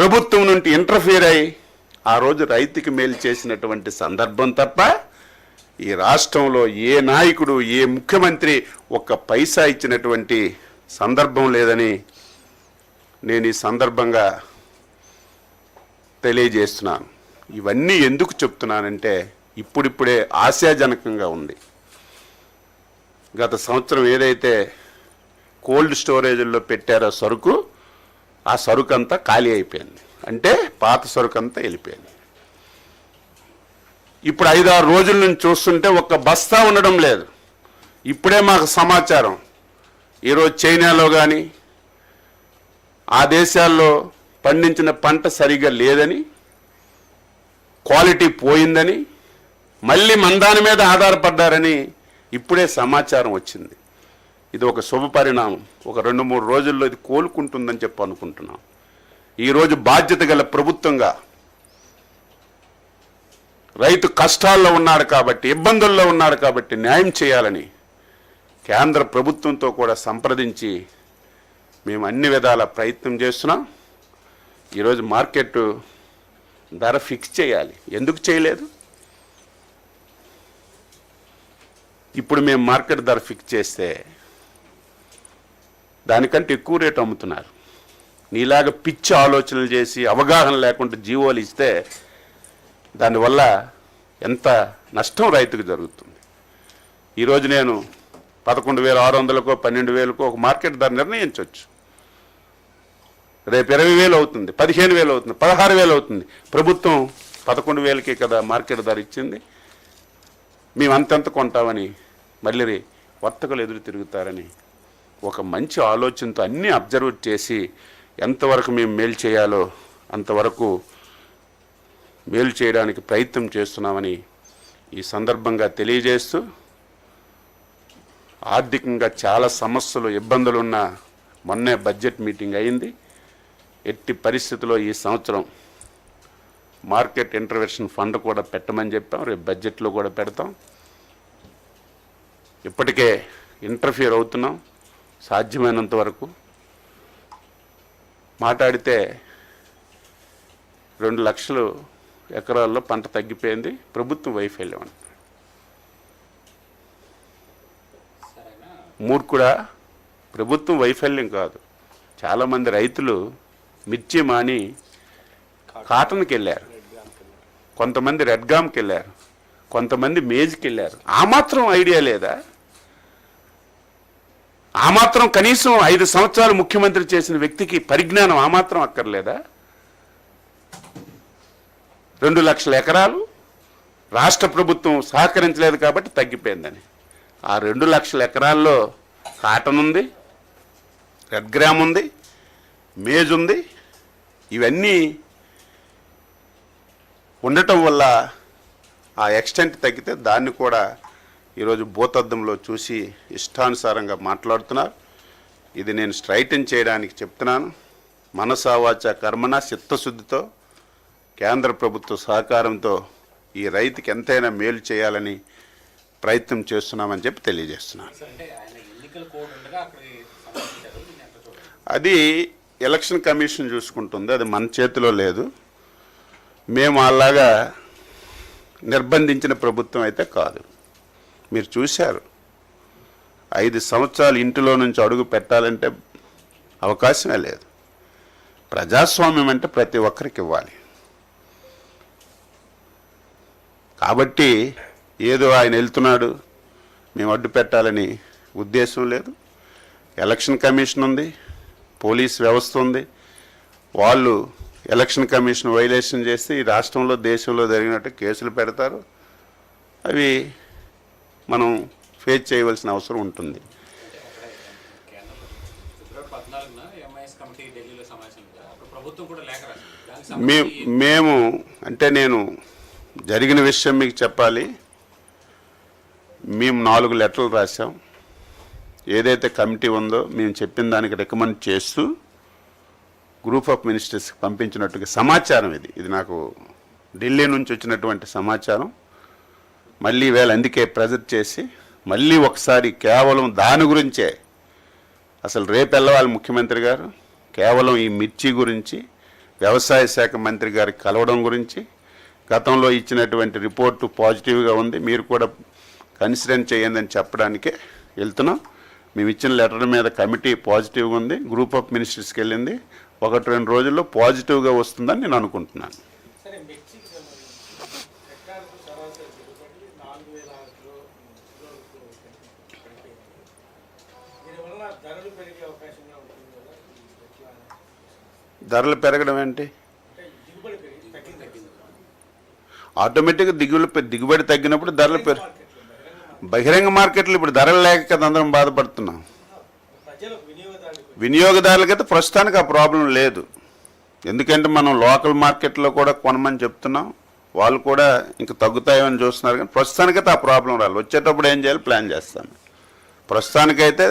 ప్రభుత్వం నుండి ఇంటర్ఫియర్ అయ్యి ఆ రోజు రైతుకి మేలు చేసినటువంటి సందర్భం తప్ప ఈ రాష్ట్రంలో ఏ నాయకుడు ఏ ముఖ్యమంత్రి ఒక్క పైసా ఇచ్చినటువంటి సందర్భం లేదని నేను ఈ సందర్భంగా తెలియజేస్తున్నాను. ఇవన్నీ ఎందుకు చెప్తున్నానంటే ఇప్పుడిప్పుడే ఆశాజనకంగా ఉంది. గత సంవత్సరం ఏదైతే కోల్డ్ స్టోరేజ్లో పెట్టారో సరుకు ఆ సరుకు అంతా ఖాళీ అయిపోయింది. అంటే పాత సరుకు అంతా వెళ్ళిపోయింది. ఇప్పుడు ఐదారు రోజుల నుంచి చూస్తుంటే ఒక్క బస్తా ఉండడం లేదు. ఇప్పుడే మాకు సమాచారం. ఈరోజు చైనాలో కానీ ఆ దేశాల్లో పండించిన పంట సరిగా లేదని క్వాలిటీ పోయిందని మళ్ళీ మందాని మీద ఆధారపడ్డారని ఇప్పుడే సమాచారం వచ్చింది. ఇది ఒక శుభ పరిణామం. ఒక రెండు మూడు రోజుల్లో ఇది కోలుకుంటుందని చెప్పి అనుకుంటున్నాం. ఈరోజు బాధ్యత గల ప్రభుత్వంగా రైతు కష్టాల్లో ఉన్నాడు కాబట్టి ఇబ్బందుల్లో ఉన్నాడు కాబట్టి న్యాయం చేయాలని కేంద్ర ప్రభుత్వంతో కూడా సంప్రదించి మేము అన్ని విధాల ప్రయత్నం చేస్తున్నాం. ఈరోజు మార్కెట్ ధర ఫిక్స్ చేయాలి. ఎందుకు చేయలేదు? ఇప్పుడు మేము మార్కెట్ ధర ఫిక్స్ చేస్తే దానికంటే ఎక్కువ రేటు అమ్ముతున్నారు. నీలాగా పిచ్చి ఆలోచనలు చేసి అవగాహన లేకుండా జీవోలు ఇస్తే దానివల్ల ఎంత నష్టం రైతుకు జరుగుతుంది. ఈరోజు నేను పదకొండు వేల ఆరు వందలకో పన్నెండు వేలకో ఒక మార్కెట్ ధర నిర్ణయించవచ్చు రేపు ఇరవై వేలు అవుతుంది పదిహేను వేలు అవుతుంది పదహారు వేలు అవుతుంది. ప్రభుత్వం పదకొండు వేలకే కదా మార్కెట్ ధర ఇచ్చింది. మేము అంతెంత కొంటామని మళ్ళీ వర్తకులు ఎదురు తిరుగుతారని ఒక మంచి ఆలోచనతో అన్నీ అబ్జర్వ్ చేసి ఎంతవరకు మేము మేలు చేయాలో అంతవరకు మేలు చేయడానికి ప్రయత్నం చేస్తున్నామని ఈ సందర్భంగా తెలియజేస్తూ ఆర్థికంగా చాలా సమస్యలు ఇబ్బందులు ఉన్న మొన్నే బడ్జెట్ మీటింగ్ అయింది. ఎట్టి పరిస్థితుల్లో ఈ సంవత్సరం మార్కెట్ ఇంటర్వెన్షన్ ఫండ్ కూడా పెట్టమని చెప్పాం. రేపు బడ్జెట్లో కూడా పెడతాం. ఇప్పటికే ఇంటర్ఫియర్ అవుతున్నాం. సాధ్యమైనంత వరకు మాట్లాడితే రెండు లక్షలు ఎకరాల్లో పంట తగ్గిపోయింది ప్రభుత్వం వైఫల్యం అంటున్నాడు మూర్ఖుడా ప్రభుత్వం వైఫల్యం కాదు. చాలామంది రైతులు మిర్చి మాని కాటన్కి వెళ్ళారు. కొంతమంది రెడ్గామ్కి వెళ్ళారు. కొంతమంది మేజ్కి వెళ్ళారు. ఆ మాత్రం ఐడియా లేదా? ఆ మాత్రం కనీసం ఐదు సంవత్సరాలు ముఖ్యమంత్రి చేసిన వ్యక్తికి పరిజ్ఞానం ఆ మాత్రం అక్కర్లేదా? రెండు లక్షల ఎకరాలు రాష్ట్ర ప్రభుత్వం సహకరించలేదు కాబట్టి తగ్గిపోయిందని. ఆ రెండు లక్షల ఎకరాల్లో కాటన్ ఉంది రెడ్ గ్రామ్ ఉంది మేజ్ ఉంది. ఇవన్నీ ఉండటం వల్ల ఆ ఎక్స్టెంట్ తగ్గితే దాన్ని కూడా ఈరోజు భూతద్దంలో చూసి ఇష్టానుసారంగా మాట్లాడుతున్నారు. ఇది నేను స్ట్రైటన్ చేయడానికి చెప్తున్నాను. మనసావాచ కర్మన చిత్తశుద్ధితో కేంద్ర ప్రభుత్వ సహకారంతో ఈ రైతుకి ఎంతైనా మేలు చేయాలని ప్రయత్నం చేస్తున్నామని చెప్పి తెలియజేస్తున్నాను. అది ఎలక్షన్ కమిషన్ చూసుకుంటుంది అది మన చేతిలో లేదు. మేము అలాగా నిర్బంధించిన ప్రభుత్వం అయితే కాదు. మీరు చూశారు. ఐదు సంవత్సరాలు ఇంటిలో నుంచి అడుగు పెట్టాలంటే అవకాశమే లేదు. ప్రజాస్వామ్యం అంటే ప్రతి ఒక్కరికి ఇవ్వాలి. కాబట్టి ఏదో ఆయన వెళ్తున్నాడు మేము అడ్డు పెట్టాలని ఉద్దేశం లేదు. ఎలక్షన్ కమిషన్ ఉంది పోలీస్ వ్యవస్థ ఉంది. వాళ్ళు ఎలక్షన్ కమిషన్ వైలేషన్ చేస్తే ఈ రాష్ట్రంలో దేశంలో జరిగినట్టు కేసులు పెడతారు. అవి మనం ఫేస్ చేయవలసిన అవసరం ఉంటుంది. మే మేము అంటే నేను జరిగిన విషయం మీకు చెప్పాలి. మేము నాలుగు లెటర్లు రాసాం ఏదైతే కమిటీ ఉందో మేము చెప్పిన దానికి రికమెండ్ చేస్తూ గ్రూప్ ఆఫ్ మినిస్టర్స్కి పంపించినట్టుగా సమాచారం ఇది. ఇది నాకు ఢిల్లీ నుంచి వచ్చినటువంటి సమాచారం. మళ్ళీ వేళ అందుకే ప్రెజెంట్ చేసి మళ్ళీ ఒకసారి కేవలం దాని గురించే. అసలు రేపు వెళ్ళవాలి ముఖ్యమంత్రి గారు. కేవలం ఈ మిర్చి గురించి వ్యవసాయ శాఖ మంత్రి గారి కలవడం గురించి గతంలో ఇచ్చినటువంటి రిపోర్టు పాజిటివ్గా ఉంది. మీరు కూడా కన్సిడర్ చేయండి అని చెప్పడానికే వెళ్తున్నాం. మేము ఇచ్చిన లెటర్ మీద కమిటీ పాజిటివ్గా ఉంది. గ్రూప్ ఆఫ్ మినిస్టర్స్కి వెళ్ళింది. ఒకటి రెండు రోజుల్లో పాజిటివ్గా వస్తుందని నేను అనుకుంటున్నాను. ధరలు పెరగడం ఏంటి? ఆటోమేటిక్గా దిగుబడి దిగుబడి తగ్గినప్పుడు ధరలు పెరు బహిరంగ మార్కెట్లు. ఇప్పుడు ధరలు లేక కదా అందరం బాధపడుతున్నాం. వినియోగదారులకైతే ప్రస్తుతానికి ఆ ప్రాబ్లం లేదు. ఎందుకంటే మనం లోకల్ మార్కెట్లో కూడా కొనమని చెప్తున్నాం. వాళ్ళు కూడా ఇంకా తగ్గుతాయని చూస్తున్నారు కానీ ప్రస్తుతానికైతే ఆ ప్రాబ్లం రాలి వచ్చేటప్పుడు ఏం చేయాలి? ప్లాన్ చేస్తాను. ప్రస్తుతానికైతే